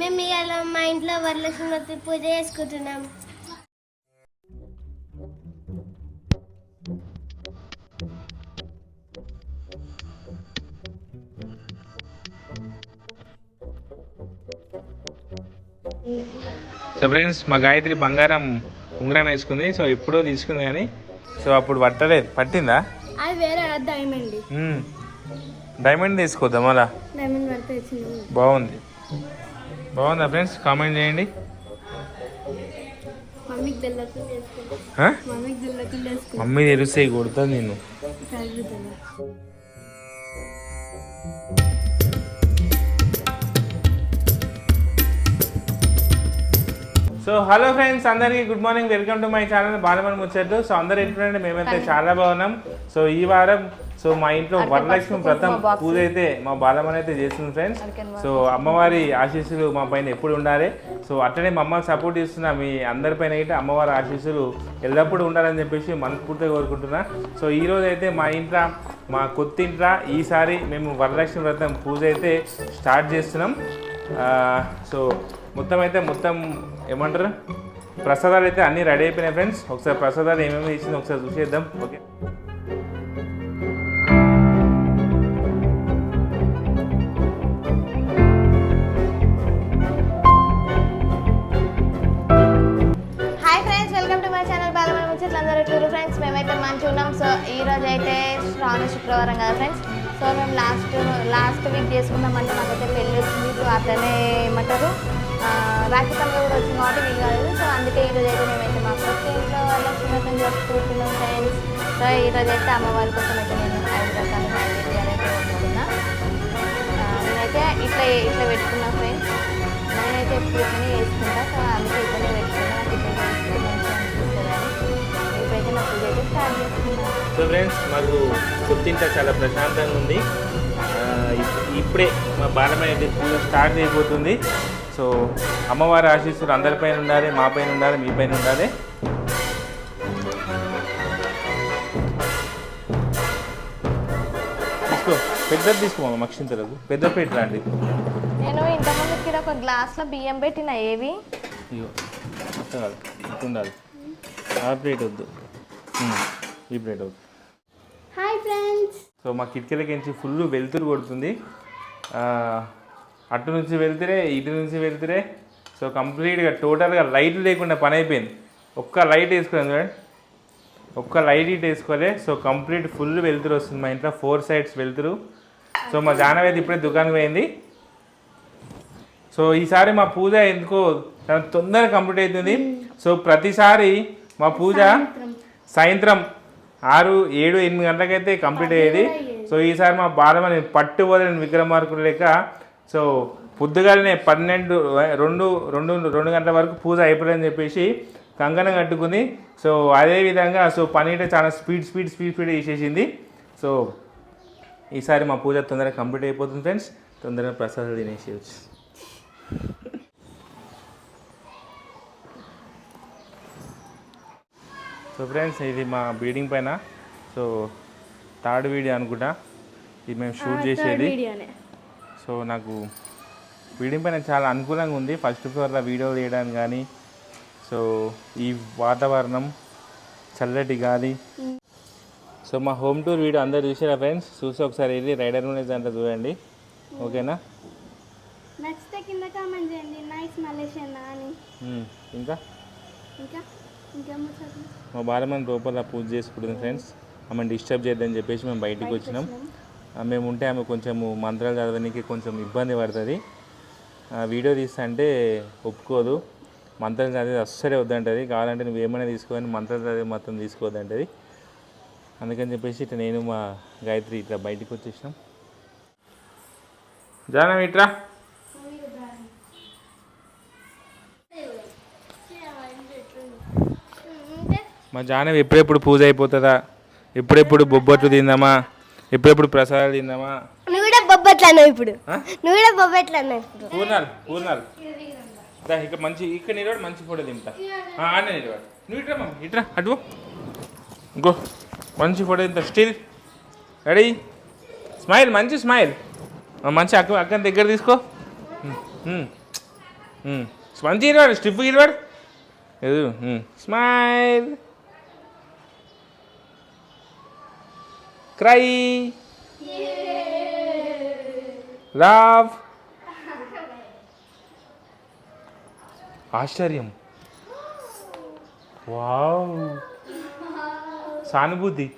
మేము ఇవాళ మా ఇంట్లో వరలక్ష్మి పూజ చేసుకుంటున్నాం. సో ఫ్రెండ్స్ మా గాయత్రి బంగారం ఉంగరం వేసుకుంది. సో ఎప్పుడో తీసుకుంది కానీ సో అప్పుడు పట్టలేదు పట్టిందా? అది వేరే డైమండ్. డైమండ్ తీసుకోద్దాం అలా. డైమండ్ బాగుంది. బాగుందా ఫ్రెండ్స్? కామెంట్ చేయండి. మమ్మీ తెలిస్తే కొడుతుంది నేను. సో హలో ఫ్రెండ్స్ అందరికీ good morning welcome to my channel Balamani Muchatlu. So అందరు ఏంటంటే మేమైతే చాలా బాగున్నాం. సో ఈ వారం సో మా ఇంట్లో వరలక్ష్మి వ్రతం పూజ అయితే మా బాలమని అయితే చేస్తుంది ఫ్రెండ్స్. సో అమ్మవారి ఆశీస్సులు మా పైన ఎప్పుడు ఉండాలి. సో అట్లనే మా సపోర్ట్ ఇస్తున్నా మీ అందరిపైన అయితే అమ్మవారి ఆశీస్సులు ఎల్లప్పుడూ ఉండాలని చెప్పేసి మనస్ఫూర్తిగా కోరుకుంటున్నా. సో ఈ రోజు అయితే మా ఇంట్లో మా కొత్త ఇంట్లో ఈసారి మేము వరలక్ష్మి వ్రతం పూజ అయితే స్టార్ట్ చేస్తున్నాం. సో మొత్తం అయితే మొత్తం ఏమంటారు? ప్రసాదాలు అయితే అన్నీ రెడీ అయిపోయినాయి ఫ్రెండ్స్. ఒకసారి ప్రసాదాలు ఏమేమి ఇచ్చింది ఒకసారి చూసేద్దాం. ఓకే. శుక్రవారం కదా ఫ్రెండ్స్ సో మేము లాస్ట్ లాస్ట్ వీక్ చేసుకున్నామంటే మాకైతే పెళ్ళి వచ్చింది. సో అట్లనే ఏమంటారు? రాఖీ పండుగ కూడా వచ్చింది కాబట్టి వీలు కాలేదు. సో అందుకే ఈరోజు అయితే మేమైతే మా కొత్త ఇంట్లో లక్ష్మీరథం జరుపుకుంటున్నాం ఫ్రెండ్స్ సో ఈరోజు అయితే అమ్మవారి కోసం అయితే నేను ఐదు రకాల నైవేద్యాలు అయితే వండుకున్నా నేనైతే ఇట్లా ఇట్లా పెట్టుకున్నా ఫ్రెండ్స్ నేనైతే ఎప్పుడు ఇట్లనే వేసుకుంటా సో సో ఫ్రెండ్స్ మాకు కొత్తింట చాలా ప్రశాంతంగా ఉంది. ఇప్పుడే మా బాలమైన పూజ స్టార్ట్ అయిపోతుంది సో అమ్మవారి ఆశీస్సులు అందరిపైన ఉండాలి మా పైన ఉండాలి మీ పైన ఉండాలి. తీసుకో పెద్దది తీసుకోమా మక్షింతలకు పెద్ద ప్లేట్ లాంటిది. నేను ఇంతకుముందు ఇక్కడ ఒక గ్లాస్లో బియ్యం పెట్టిన ఏవి? ఇగో కాదు ఉండాలి. ఆ ప్లేట్ వద్దు. ఈ ప్లేట్ వద్దు. Hi friends. సో మా కిటికీలకించి ఫుల్ వెలుతురు కొడుతుంది. అటు నుంచి వెళ్తురే ఇటు నుంచి వెళ్తురే సో కంప్లీట్గా టోటల్గా లైట్ లేకుండా పని అయిపోయింది. ఒక్క లైట్ వేసుకోలేదు చూడండి. ఒక్క లైట్ ఇటు వేసుకోలే. సో కంప్లీట్ ఫుల్ వెలుతురు వస్తుంది మా ఇంట్లో. ఫోర్ సైడ్స్ వెలుతురు. సో మా జానవేది ఇప్పుడే దుకాణం పోయింది. సో ఈసారి మా పూజ ఎందుకో తొందరగా కంప్లీట్ అవుతుంది సో ప్రతిసారి మా పూజ సాయంత్రం. ఆరు ఏడు ఎనిమిది గంటలకైతే కంప్లీట్ అయ్యేది. సో ఈసారి మా బాలమని పట్టు వదిలిన విక్రమార్కుడు లేక సో పొద్దుగాలనే పన్నెండు రెండు రెండు రెండు గంటల వరకు పూజ అయిపోయిందని చెప్పేసి కంకణం కట్టుకుంది. సో అదే విధంగా సో పని అయితే చాలా స్పీడ్ స్పీడ్ స్పీడ్ స్పీడ్ చేసేసింది. సో ఈసారి మా పూజ తొందరగా కంప్లీట్ అయిపోతుంది ఫ్రెండ్స్. తొందరగా ప్రసాదాలు తినేసేయచ్చు. సో ఫ్రెండ్స్ ఇది మా బిల్డింగ్ పైన. సో థర్డ్ వీడియో అనుకుంటా. ఇది మేము షూట్ చేసేది. సో నాకు బిల్డింగ్ పైన చాలా అనుకూలంగా ఉంది. ఫస్ట్ ఫ్లోర్లో వీడియో తీయడానికి కానీ సో ఈ వాతావరణం చల్లటి గాలి. సో మా హోమ్ టూర్ వీడియో అందరు చూసారా ఫ్రెండ్స్? చూసి ఒకసారి వెళ్ళి రైడర్ ఉండేది అంతా చూడండి. ఓకేనా? నచ్చితే కింద కామెంట్ చేయండి. నైస్ మలేషియన్ అని. ఇంకా? ఇంకా? మా బాలమని లోపల పూజ చేసుకుంటుంది ఫ్రెండ్స్ ఆమెను డిస్టర్బ్ చేద్దని చెప్పేసి మేము బయటికి వచ్చినాం. మేము ఉంటే ఆమె కొంచెం మంత్రాలు చదవడానికి కొంచెం ఇబ్బంది పడుతుంది. ఆ, వీడియో తీస్తా అంటే ఒప్పుకోదు. మంత్రాలు చదివి అస్సలే వద్దంటది. కావాలంటే నువ్వు ఏమైనా తీసుకోని మంత్రాలు చదివి మొత్తం తీసుకోవద్దంటది. అందుకని చెప్పేసి ఇట్లా నేను మా గాయత్రి ఇట్లా బయటికి వచ్చేసినాం. జానం ఇట్రా. మా జానవి ఎప్పుడెప్పుడు పూజ అయిపోతుందా? ఎప్పుడెప్పుడు బొబ్బట్లు తిందామా? ఎప్పుడెప్పుడు ప్రసాదాలు తిందామా? నువ్వు కూడా బొబ్బట్లు అన్నావు ఇప్పుడు? నువ్వు కూడా బొబ్బట్లు అన్నావు ఇప్పుడు. పూర్ణాలు పూర్ణాలు. దా ఇక్కడ మంచి ఇక్కడ నిలబడి మంచి ఫోటో తింటా ఆడనే నిలబడి. నువ్వు ఇట్రా మమ్మీ ఇట్రా అటు. ఇంకో మంచి ఫోటో తింటా స్టిల్ రెడీ? స్మైల్ మంచి స్మైల్. మంచి అక్క అక్కని దగ్గర తీసుకో. మంచి ఇరవాడు స్టిఫ్ ఇరవాడు స్మైల్. క్రై. రావ్. ఆశ్చర్యం. వావ్. సానుభూతి.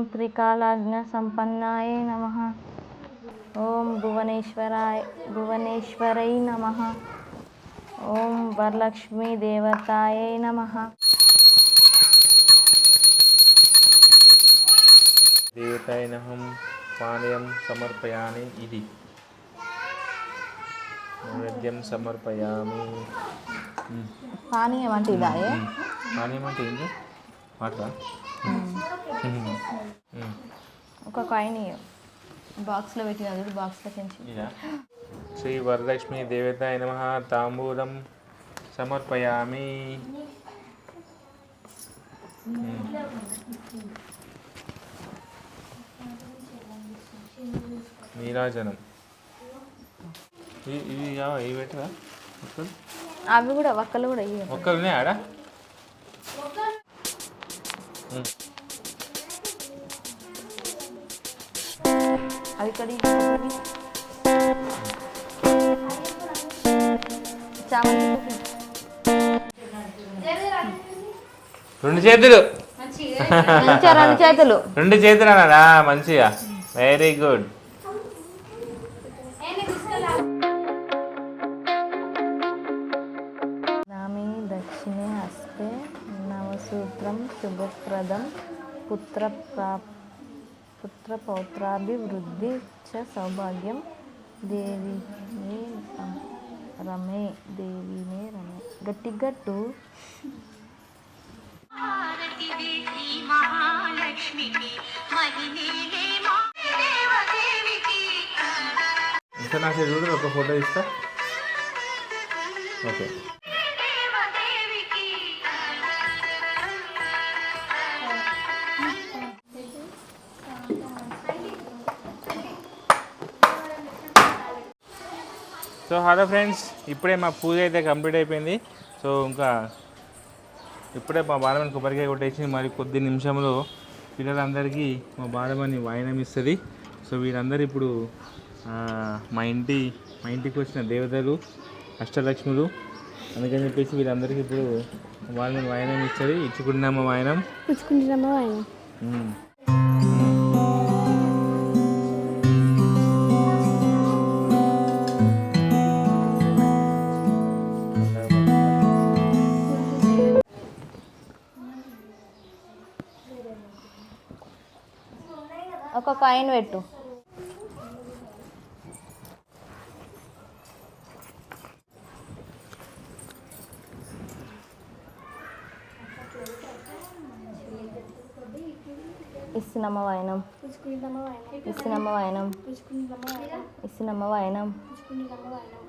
ఓం త్రికాలాజ్ఞ సంపన్నాయ నమ ఓం భువనేశ్వరాయ భువనేశ్వరై నమ ఓం వరలక్ష్మీ దేవతాయ నమ దేవతాయనహం పానీయం సమర్పయామి ఇది నైవేద్యం సమర్పయామి పానీయం అంటే ఇదా ఏ? పానీయం అంటే ఏంటి వాటరా ఒక కాయిన్ బాక్స్లో పెట్టిన చూడు బాక్స్లో పెంచి శ్రీ వరలక్ష్మి దేవతాయ నమ. తాంబూలం సమర్పయామి. నీరాజనం ఇవి ఇవి పెట్టరా? అవి కూడా ఒక్కలు కూడా ఇవి ఒక్కరునే ఆడ? చామంతి రెండు చేతులు. రెండు చేతులు. రెండు చేతులు అన్నారా మంచిగా. వెరీ గుడ్ నామి దక్షిణే హస్తే నవసూత్రం శుభప్రదం పుత్ర పుత్ర పౌత్రాభివృద్ధి చ సౌభాగ్యం. దేవినే రమే దేవినే రమే. గట్టి గట్టు భారతివే శ్రీ మహాలక్ష్మికి మహిళలే మా దేవదేవికి. ఇంకా నా సైడ్ చూడు ఒక ఫోటో ఇస్తా. ఓకే. సో హలో ఫ్రెండ్స్ ఇప్పుడే మా పూజ అయితే కంప్లీట్ అయిపోయింది. సో ఇంకా ఇప్పుడే మా బాలమని కొబ్బరికాయ కొట్టేసి మరి కొద్ది నిమిషంలో పిల్లలందరికీ మా బాలమని వాయనం ఇస్తుంది. సో వీరందరూ ఇప్పుడు మా ఇంటి మా ఇంటికి వచ్చిన దేవతలు అష్టలక్ష్ములు అందుకని చెప్పేసి వీరందరికీ ఇప్పుడు బాలమని వాయనం ఇస్తుంది. ఇచ్చుకుంటున్నాము వాయనం? పుచ్చుకుంటున్నామా ఆయన ఒక కాయిన్ పెట్టు. ఇస్తున్నమ్మ వాయనం? ఇస్తున్నమ్మ వాయనం? ఇస్తున్నమ్మ వాయనం?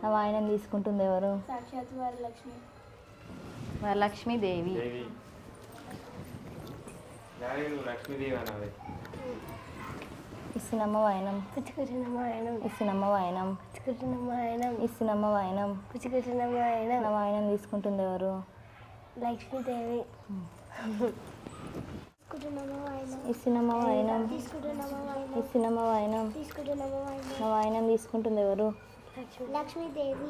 ఆ వాయనం తీసుకుంటుంది ఎవరు? సాక్షాత్ వరలక్ష్మీదేవి దేవి. డాడీ నువ్వు లక్ష్మీదేవి వాయనం వాయనం వాయనం నా వాయనం తీసుకుంటుంది ఎవరు లక్ష్మీదేవి ఇస్తున్నమ్మ వాయనం ఇస్తున్నమ్మ వాయనం నా వాయనం తీసుకుంటుంది ఎవరు లక్ష్మీదేవి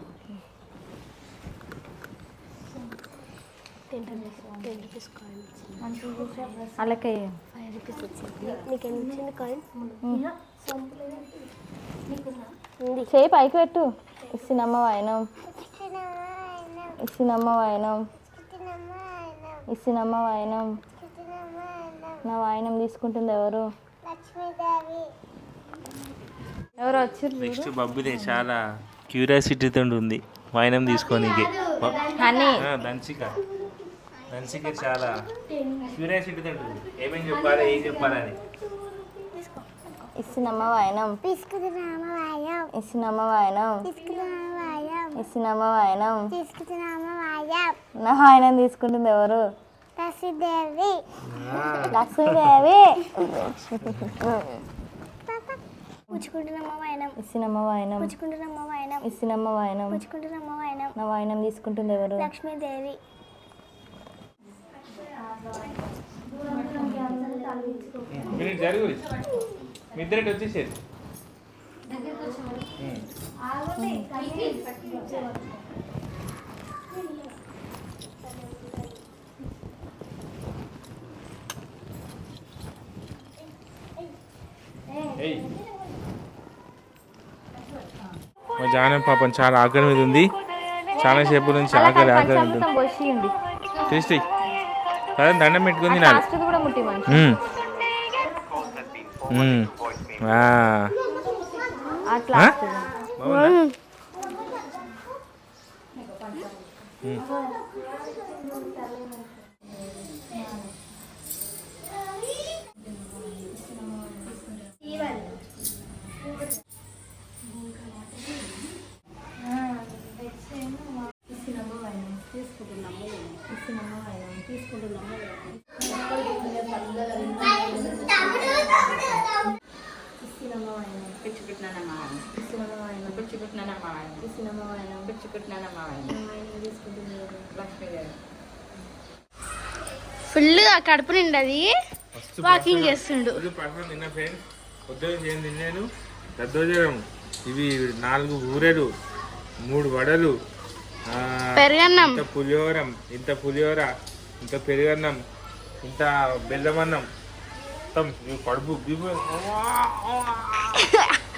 అలాగే చేయి పైకి పెట్టు. ఇచ్చినమ్మ వాయనం. ఇచ్చినమ్మ వాయనం. ఇచ్చినమ్మ వాయనం. నా వాయనం తీసుకుంటుంది ఎవరు? ఎవరు వచ్చారు నెక్స్ట్ బబ్బుదే చాలా క్యూరియాసిటీతో ఉంది. వాయినం తీసుకోనికి. హనీ. దంచిక. దంచిక చాలా. క్యూరియాసిటీతో ఉంటుంది ఏమేం చెప్పాలి ఏం చెప్పాలని? ఇచ్చినమ్మ వాయనం? తీసుకుతున్నామా వాయం ఇచ్చినమ్మ వాయనం? తీసుకుతున్నామా వాయం ఇచ్చినమ్మ వాయనం? తీసుకుతున్నామా వాయం నా వాయనం తీసుకుంటుంది ఎవరు? లక్ష్మీదేవి. లక్ష్మీదేవి. పుచ్చుకుంటున్నామా వాయనం? ఇచ్చినమ్మ వాయనం? పుచ్చుకుంటున్నామా వాయనం? ఇచ్చినమ్మ వాయనం? పుచ్చుకుంటున్నామా వాయనం? నా వాయనం తీసుకుంటుంది ఎవరు? లక్ష్మీదేవి. మీరు జరుగు. మీ వచ్చేసేది. మా జాన పాపం చాలా ఆకలి మీద ఉంది. చాలా సేపు నుంచి ఆకలి ఆకలి ఉంటుంది టేస్టీ కదా దండం పెట్టుకుంది నాడు బాగుందా? ఫుల్గా కడుపు నిండది. వాకింగ్. చేస్తుండు. ఫ్రెండ్స్ ఏం తిన్నాను? దద్దోజనం ఇవి నాలుగు ఊరెలు మూడు వడలు పెరుగన్నం. ఇంత పులిహోరం ఇంత పులిహోర ఇంత పెరుగన్నం ఇంత బెల్లమన్నం. మొత్తం. కడుపు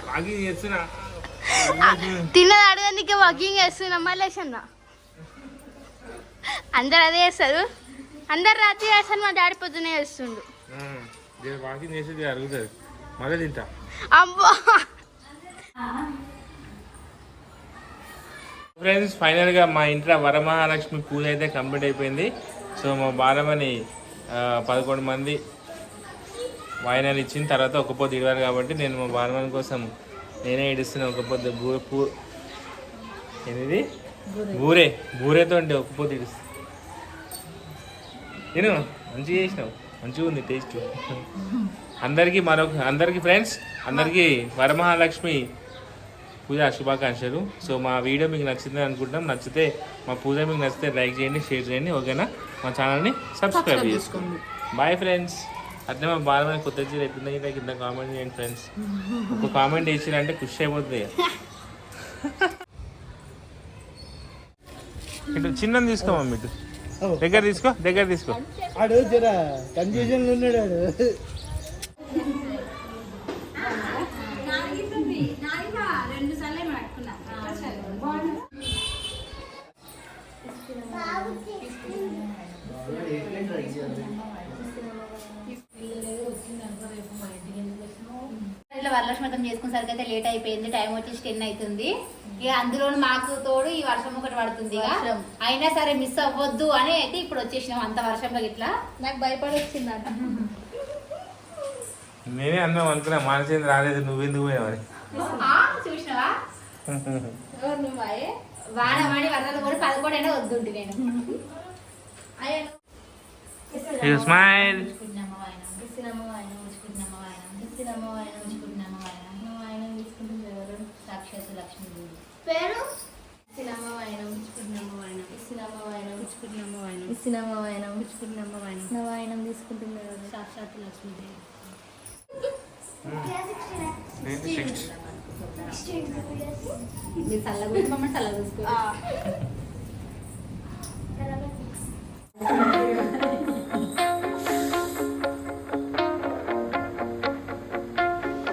వాకింగ్ చేస్తున్నా. తిన్నది అడగడానికి వాకింగ్ చేస్తున్నా మళ్ళీ అందరు అదే చేస్తారు. అందరు రాత్రి చేస్తారు మా డాడీ పొద్దునే చేస్తుండు. వాకింగ్ చేసేది అరుగుతుంది. మళ్ళీ తింటా. అబ్బా! ఫ్రెండ్స్ ఫైనల్గా మా ఇంట్లో వరమహాలక్ష్మి పూజ అయితే కంప్లీట్ అయిపోయింది. సో మా బాలమని పదకొండు మంది వాయినాలు ఇచ్చిన తర్వాత ఒక పొద్దు ఇవ్వాలి కాబట్టి నేను మా బాలమని కోసం నేనే ఇడుస్తున్నా ఒక పొద్దు బూ పూ ఏంటిది? బూరే. బూరేతో ఉంటే ఒక పొద్దు ఇడుస్తా. నేను మంచిగా చేసినావు. మంచిగా ఉంది టేస్ట్. అందరికీ మరొక అందరికీ ఫ్రెండ్స్ అందరికీ వరమహాలక్ష్మి పూజ శుభాకాంక్షలు. సో మా వీడియో మీకు నచ్చింది అనుకుంటున్నాం. నచ్చితే మా పూజ మీకు నచ్చితే లైక్ చేయండి షేర్ చేయండి ఓకేనా? మా ఛానల్ని సబ్స్క్రైబ్ చేసుకోండి. Bye friends. అట్లే మా బాలమైన కొత్త చీర ఎట్లుందో ఇలా కింద కామెంట్ చేయండి ఫ్రెండ్స్ ఒక కామెంట్ వేసిరంటే ఖుషి అయిపోతుంది ఇటు చిన్నది తీసుకోమా ఇటు. దగ్గర తీసుకో దగ్గర తీసుకో. కన్ఫ్యూజన్ ఉన్నాడు ఇట్లా వరలక్ష్మి వ్రతం చేసుకునేసరికి అయితే లేట్ అయిపోయింది టైం వచ్చేసి టెన్ అవుతుంది. ఇక అందులో మాకు తోడు ఈ వర్షం ఒకటి పడుతుంది ఇక. అయినా సరే మిస్ అవ్వద్దు అని అయితే ఇప్పుడు వచ్చేసినాం అంత వర్షంలో ఇట్లా. నాకు భయపడి వచ్చిందట నేనే అన్నాం అనుకున్నా మానసేంద్ర రాలేదు నువ్వెందుకు పోయావని ఆ, చూసినావా? వాన వాడి వరదలు కూడా పదకొండైనా వద్దుంటి నేను. స్మైల్ తీసుకుంటున్నాము ఆయన. ఆయన తీసుకుంటుంది ఎవరు? సాక్షాత్ లక్ష్మీ పేరు? సినమ్మ సాక్షాత్ లక్ష్మీదేవి.